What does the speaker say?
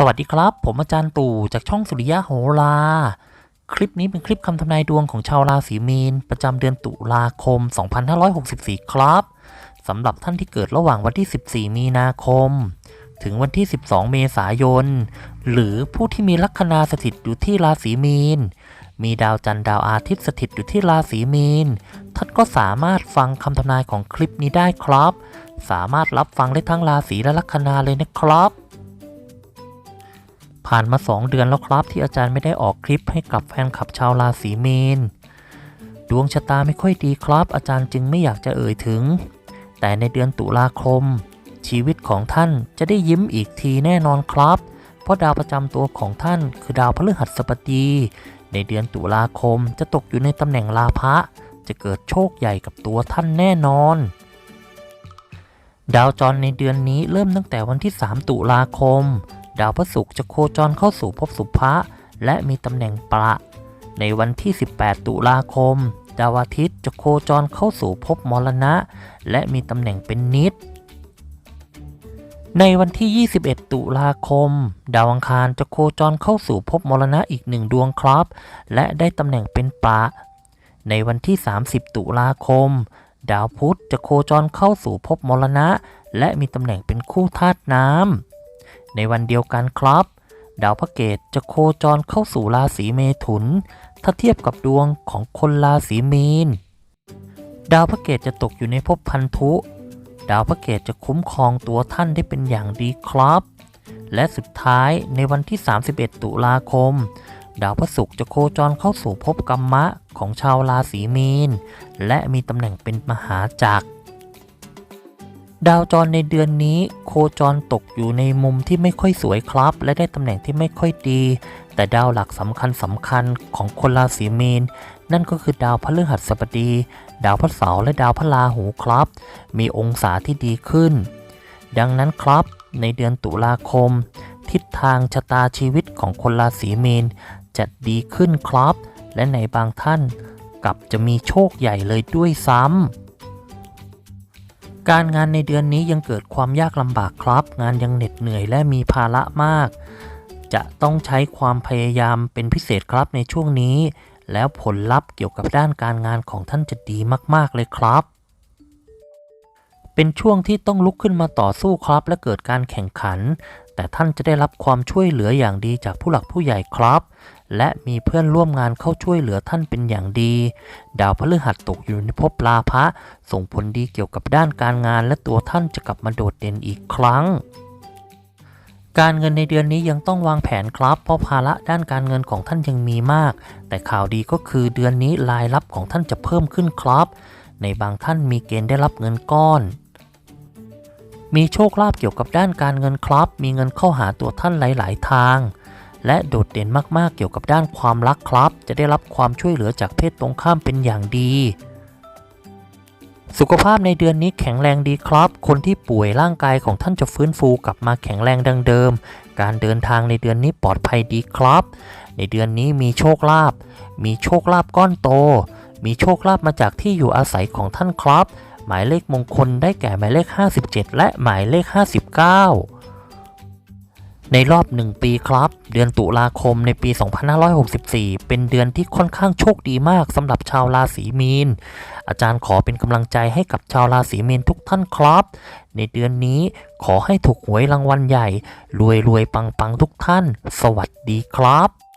สวัสดีครับ ผมอาจารย์ตู่จากช่องสุริยะโหราคลิปนี้เป็นคลิปคำทำนายดวงของชาวราศีมีน ประจำเดือนตุลาคม 2564 ครับสำหรับท่านที่เกิดระหว่างวันที่ 14 มีนาคม ถึงวันที่ 12 เมษายน หรือผู้ที่มีลัคนาสถิตอยู่ที่ราศีมีน มีดาวจันทร์ดาวอาทิตย์สถิตอยู่ที่ราศีมีน ท่านก็สามารถฟังคำทำนายของคลิปนี้ได้ครับ สามารถรับฟังได้ทั้งราศีและลัคนาเลยนะครับ ผ่านมา 2 เดือนแล้วครับที่อาจารย์ไม่ได้ออกคลิปให้กับแฟนคลับชาวราศีมีนดวงชะตาไม่ค่อยดีครับ อาจารย์จึงไม่อยากจะเอ่ยถึง แต่ในเดือนตุลาคม ชีวิตของท่านจะได้ยิ้มอีกทีแน่นอนครับ เพราะดาวประจำตัวของท่านคือดาวพฤหัสบดี ในเดือนตุลาคมจะตกอยู่ในตำแหน่งลาภะจะเกิดโชคใหญ่กับตัวท่านแน่นอน ดาวจรในเดือนนี้เริ่มตั้งแต่วันที่ 3 ตุลาคม ดาวพฤหัสจะโคจรเข้าสู่ภพสุภะและมีตำแหน่งประ ในวันที่ 18 ตุลาคม ดาวอาทิตย์จะโคจรเข้าสู่ภพมรณะ และมีตำแหน่งเป็นนิด ในวันที่ 21 ตุลาคม ดาวอังคารจะโคจรเข้าสู่ภพมรณะอีกหนึ่งดวงครับ และได้ตำแหน่งเป็นปะในวันที่ 30 ตุลาคม ดาวพุธจะโคจรเข้าสู่ภพมรณะ และมีตำแหน่งเป็นคู่ธาตุน้ำ ในวันเดียวกันครับ ดาวพระเกตจะโคจรเข้าสู่ราศีเมถุน ถ้าเทียบกับดวงของคนราศีมีน ดาวพระเกตจะตกอยู่ในภพพันธุ ดาวพระเกตจะคุ้มครองตัวท่านได้เป็นอย่างดีครับ และสุดท้ายในวันที่ 31 ตุลาคมดาวพระศุกร์จะโคจรเข้าสู่ภพกรรมะของชาวราศีมีน และมีตำแหน่งเป็นมหาจักร ดาวจรในเดือนนี้โคจรตกอยู่ในมุมที่ไม่ค่อยสวยครับ และได้ตำแหน่งที่ไม่ค่อยดี แต่ดาวหลักสำคัญสำคัญของคนราศีมีน นั่นก็คือดาวพฤหัสบดี ดาวพระเสาร์และดาวพระราหูครับ มีองศาที่ดีขึ้น ดังนั้นครับ ในเดือนตุลาคม ทิศทางชะตาชีวิตของคนราศีมีนจะดีขึ้นครับ และในบางท่านกลับจะมีโชคใหญ่เลยด้วยซ้ำ การงานในเดือนนี้ยังเกิดความยากลำบากครับ งานยังเหน็ดเหนื่อยและมีภาระมาก จะต้องใช้ความพยายามเป็นพิเศษครับในช่วงนี้ แล้วผลลัพธ์เกี่ยวกับด้านการงานของท่านจะดีมาก ๆ เลยครับ เป็นช่วงที่ต้องลุกขึ้นมาต่อสู้ครับและเกิดการแข่งขัน แต่ท่านจะได้รับความช่วยเหลืออย่างดีจากผู้หลักผู้ใหญ่ครับ และมีเพื่อนร่วมงานเข้าช่วยเหลือท่านเป็นอย่างดี ดาวพฤหัสตกอยู่ในภพลาภะส่งผลดีเกี่ยวกับด้านการงาน และตัวท่านจะกลับมาโดดเด่นอีกครั้งการเงินในเดือนนี้ยังต้องวางแผนครับ เพราะภาระด้านการเงินของท่านยังมีมาก แต่ข่าวดีก็คือเดือนนี้รายรับของท่านจะเพิ่มขึ้นครับ ในบางท่านมีเกณฑ์ได้รับเงินก้อน มีโชคลาภเกี่ยวกับด้านการเงินครับ มีเงินเข้าหาตัวท่านหลาย ๆ ทาง และโดดเด่นมากๆเกี่ยวกับด้านความรักครับ จะได้รับความช่วยเหลือจากเพศตรงข้ามเป็นอย่างดี สุขภาพในเดือนนี้แข็งแรงดีครับ คนที่ป่วยร่างกายของท่านจะฟื้นฟูกลับมาแข็งแรงดังเดิม การเดินทางในเดือนนี้ปลอดภัยดีครับ ในเดือนนี้มีโชคลาภ มีโชคลาภก้อนโต มีโชคลาภมาจากที่อยู่อาศัยของท่านครับ หมายเลขมงคลได้แก่หมายเลข 57 และหมายเลข 59 ในรอบ 1 ปีครับ เดือนตุลาคมในปี 2564 เป็นเดือนที่ค่อนข้างโชคดีมากสำหรับชาวราศีมีน อาจารย์ขอเป็นกำลังใจให้กับชาวราศีมีนทุกท่านครับ ในเดือนนี้ขอให้ถูกหวยรางวัลใหญ่ รวยรวยปังปังทุกท่าน สวัสดีครับ